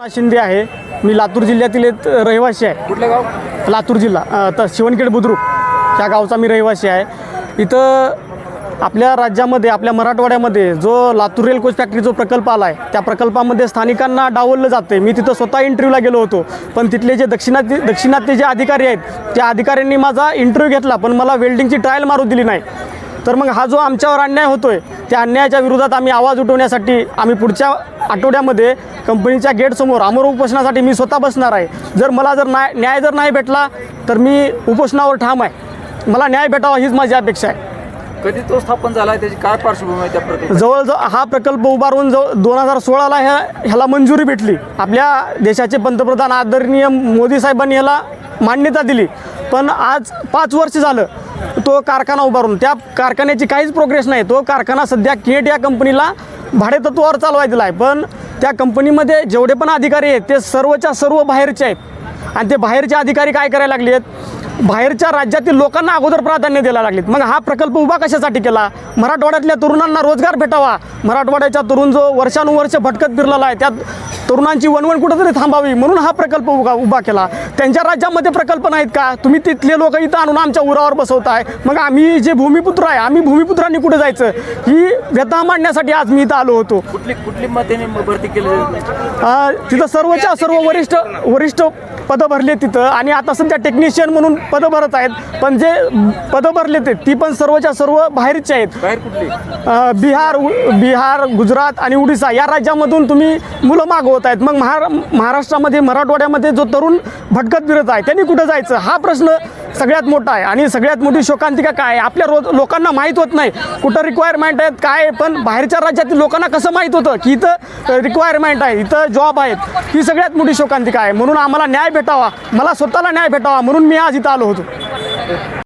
शिंदे आहे. मी लातूर जिल्ह्यातील एक रहिवासी आहे. कुठलं गाव? लातूर जिल्हा. तर शिवणखेड बुद्रुक. या गावचा मी रहिवासी आहे. इथं आपल्या राज्यामध्ये आपल्या मराठवाड्यामध्ये जो लातूर रेल कोच फॅक्टरी जो प्रकल्प आला आहे त्या प्रकल्पामध्ये स्थानिकांना डावललं जातं मी तिथं स्वतः इंटरव्ह्यूला गेलो होतो. पण तिथले जे दक्षिणात दक्षिणातले जे अधिकारी आहेत त्या अधिकाऱ्यांनी माझा इंटरव्ह्यू घेतला पण मला वेल्डिंगची ट्रायल मारू दिली नाही. तर मग हा जो आमच्यावर अन्याय होतोय त्या अन्यायाच्या विरोधात आम्ही आवाज उठवण्यासाठी आम्ही पुढच्या आठवड्यामध्ये कंपनीच्या गेटसमोर अमर उपोषणासाठी मी स्वतः बसणार आहे. जर मला जर न्याय न्याय जर नाही भेटला तर मी उपोषणावर ठाम आहे. मला न्याय भेटावा हीच माझी अपेक्षा आहे. कधी तो स्थापन झाला आहे? त्याची काय पार्श्वभूमी आहे त्या प्रकल्प जवळजवळ हा प्रकल्प उभारून जवळ दोन हजार सोळाला ह्या ह्याला मंजुरी भेटली. आपल्या देशाचे पंतप्रधान आदरणीय मोदी साहेबांनी ह्याला मान्यता दिली. पण आज पाच वर्ष झालं तो कारखाना उभारून. त्या कारखान्याची काहीच प्रोग्रेस नाही. तो कारखाना सध्या केट या कंपनीला भाडेतत्वावर चालवायचं आहे. पण त्या कंपनीमध्ये जेवढे पण अधिकारी आहेत ते सर्वच्या सर्व बाहेरचे आहेत. आणि ते बाहेरचे अधिकारी काय करायला लागले आहेत बाहेरच्या राज्यातील लोकांना अगोदर प्राधान्य द्यायला लागलेत. मग हा प्रकल्प उभा कशासाठी केला? मराठवाड्यातल्या तरुणांना रोजगार भेटावा. मराठवाड्याचा तरुण जो वर्षानुवर्ष भटकत फिरलेला आहे त्यात तरुणांची वणवण कुठंतरी थांबावी म्हणून हा प्रकल्प उभा उभा केला. त्यांच्या राज्यामध्ये प्रकल्प नाहीत का? तुम्ही तिथले लोक इथं आणून आमच्या उरावर बसवताय. मग आम्ही जे भूमिपुत्र आहे आम्ही भूमिपुत्रांनी कुठे जायचं? ही व्यथा मांडण्यासाठी आज मी इथं आलो होतो. कुठली कुठली मतेने भरती केली? तिथं सर्वच्या सर्व वरिष्ठ वरिष्ठ पदं भरले तिथं. आणि आता सध्या टेक्निशियन म्हणून पदं भरत आहेत. पण जे पदं भरले ते ती पण सर्वच्या सर्व बाहेरचे आहेत. बाहेर बिहार गुजरात आणि उडिसा या राज्यामधून तुम्ही मुलं मागवत आहेत. मग महारा महाराष्ट्रामध्ये मराठवाड्यामध्ये जो तरुण भटकत फिरत आहे त्यांनी कुठं जायचं? हा प्रश्न सगळ्यात मोठा आहे. आणि सगळ्यात मोठी शोकांतिका काय आहे? आपल्या रोज लोकांना माहीत होत नाही. कुठं रिक्वायरमेंट आहेत काय पण बाहेरच्या राज्यातील लोकांना कसं माहीत होतं की इथं रिक्वायरमेंट आहे इथं जॉब आहेत. ही सगळ्यात मोठी शोकांतिका आहे. म्हणून आम्हाला न्याय भेटावा. मला स्वतःला न्याय भेटावा. म्हणून मी आज इथं आलो होतो.